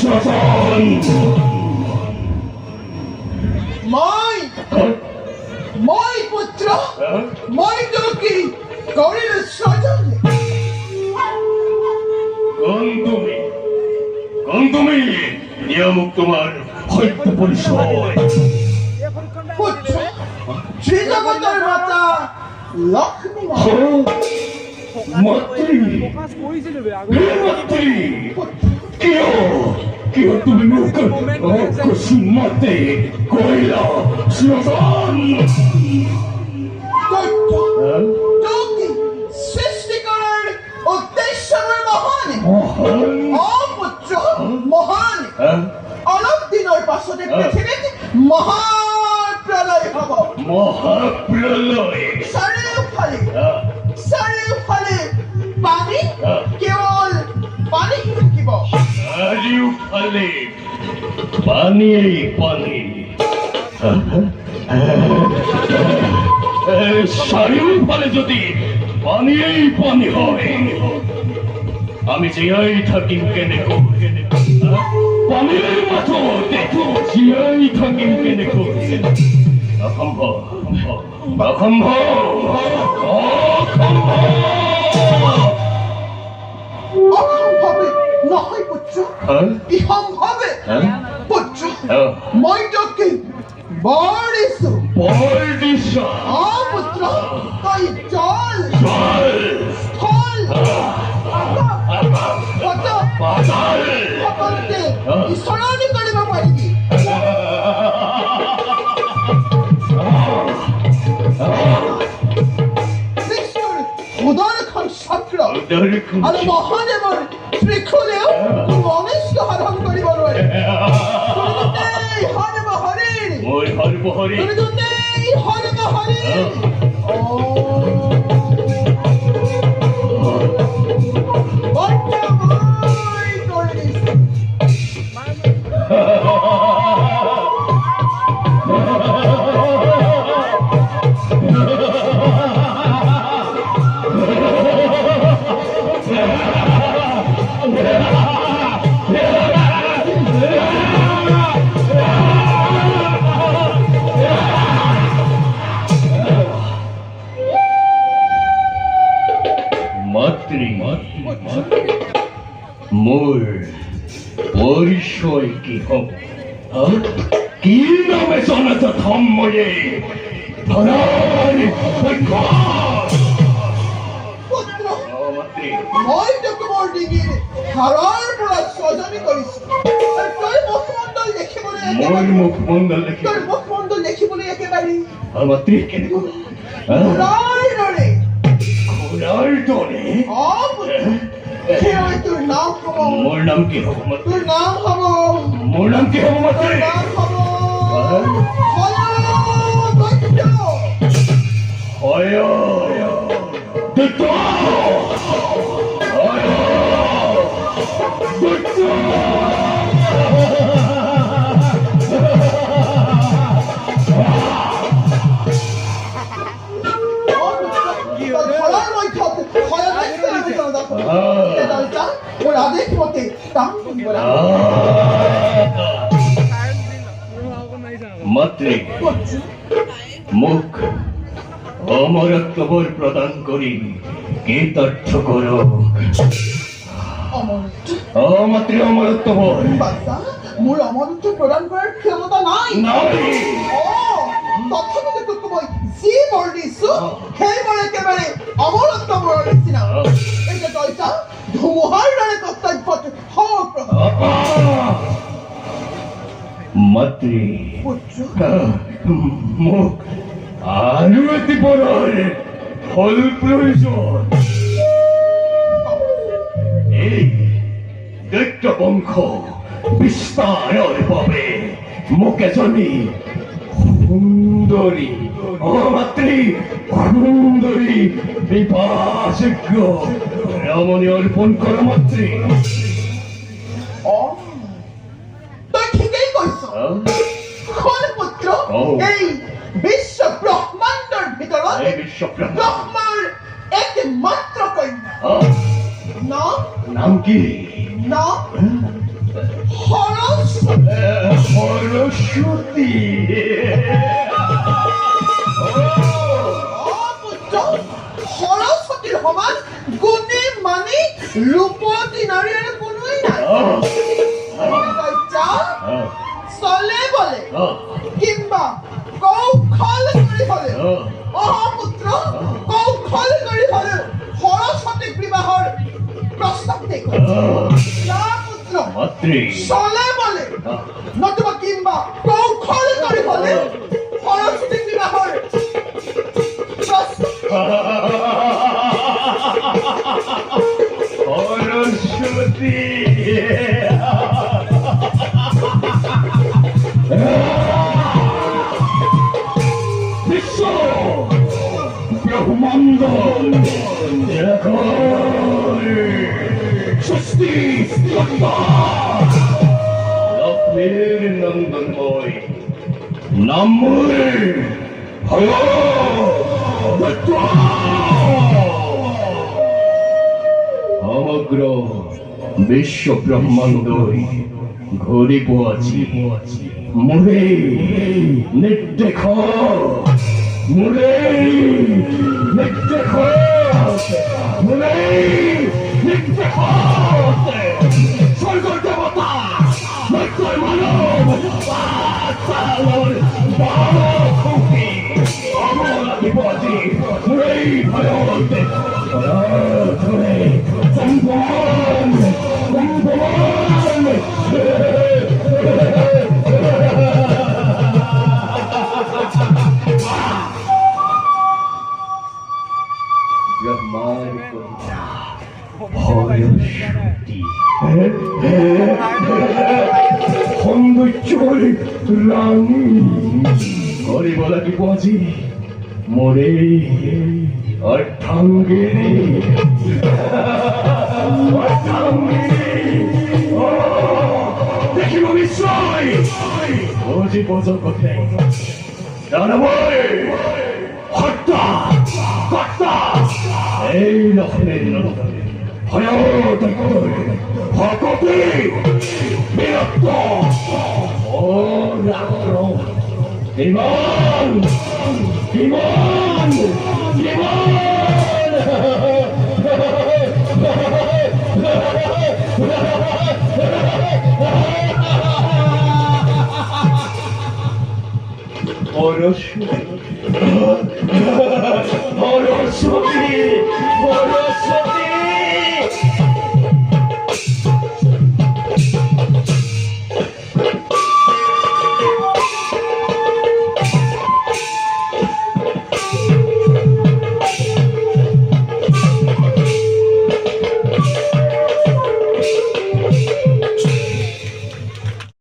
শাসন মই মই পুত্র মই যোগী করিল স্বজন কোন তুমি কোন তুমি নিয়ামক তোমার হয়তো পরিচয় পুত্র শ্রী জগতের মাতা লক্ষ্মী। মাতৃ মাতৃ কিয় কিয় তুমি মুখ কুসুমতে কইলা শাসন দৈত্য যোগী সৃষ্টি করার উদ্দেশ্য নয় মহান অপুত্র মহান অলপ দিনৰ পাছতে পৃথিৱীত মহাপ্ৰলয় হ'ব মহাপ্রলয় চাৰিওফালে চাৰিওফালে পানী কেৱল পানী থাকিব চাৰিওফালে পানীয়েই পানী এ, চাৰিওফালে যদি পানীয়েই পানী হয় আমি জীয়াই থাকিম কেনেকৈ পানীৰ মাজতে জীয়াই থাকিম কেনেকৈ অসম্ভৱ অসম্ভৱ অসম্ভৱ পুত্ৰ হা? ইসম্ভৱে হা? পুত্ৰ হা? মই তোক বৰ দিছো বৰ দিছ অ পুত্ৰ তই জল জল স্থল আকাশ পতাক পাতাল সকলোতে ঈশ্বৰণি কৰিব পাৰিবি কৃষ্ণৰ সুদৰ্শন চক্ৰ আৰু মহাদেৱৰ ত্ৰিশূলেও কোনো অনিষ্ট সাধন কৰিব নোৱাৰে দুয়োটাই হৰিব হৰিৰ মই সৰ্বহৰি বৈকুণ্ঠ। পুত্ৰ অ, মই তোক মোৰ ডিঙিৰ হাড়ৰ পৰা স্বজনী কৰিছো তই মুখমণ্ডল দেখিবলৈ মোৰ মুখমণ্ডল দেখি তোৰ মুখমণ্ডল দেখিবলৈ একেবাৰে অ, মাতৃ কেনেকৈ ঘোঁৰাৰ দৰে তোৰ নাম হ'ব মোৰ নাম কি হ'ব তোৰ নাম হ'ব মোৰ নাম কি হ'ব তোৰ নাম হ'ব মোৰ আদেশ মতে লাগে মাতৃ মোক অমরত্বর প্রদান করি কৃতার্থ করো। অমৰত্ব অমাতৃ অমরত্বর বাচ্চা মোৰ অমৰত্ব প্ৰদান কৰাৰ ক্ষমতা নাই তথাপিতো তোক মই যি বৰ দিছো সেই বৰ একেবাৰে অমৰত্ব বৰৰ নিচিনা চা ধুমুহাৰ দৰে কৰ্তব্যত সপ্ৰহ মাতৃ। পুত্ৰ মোক আরও এতে ফল প্রয়োজন। এই দৈত্য বংশ বিস্তারের পাবে। মুখে জনি সুন্দরী। অমাত্রী সুন্দরী বিপাশজ্ঞ। রমণী অর্পণ কর মাত্রী অ তই ঠিকেই কৈছ কোন পুত্ৰ অ। এই বিশ্ব ব্ৰহ্মাণ্ডৰ ভিতৰত এই বিশ্বব্রহ্ম কন্যা। নাম? নাম কি? নাম? সরস্বতী অ সমান মানি আৰু কোনোৱেই নাই তই যা চলে বলে। কিংবা কৌশল কৰি হলে অহ পুত্ৰ কৌশল কৰি হলে সৰস্বতীক বিবাহৰ প্ৰস্তাৱ দে যা পুত্ৰ মাত্রী চলে বলে। নতুবা কিংবা কৌশল কৰি হলে সৰস্বতীক বিবাহৰ প্ৰস্তাৱ বিশ্ব ব্রহ্মাণ্ড সৃষ্টি লক্ষ্মীর নন্দনময় নামুর হয় সমগ্র বিশ্ব ব্রহ্মাণ্ড ঘুরিব আছি মোরে নির্দেখ মোরে নির্দেখ মোরে নির্দেখ সম্পন সৌন্দর্যর রানী গরিব লাগি বাজি মোরে অর্থাঙ্গিনী ও, দেখিব নিশ্চয় বুঝিব জগতে জানবই হত্যা কর্তা এই নন্দনে ভয়ত ভকতি বিরক্ত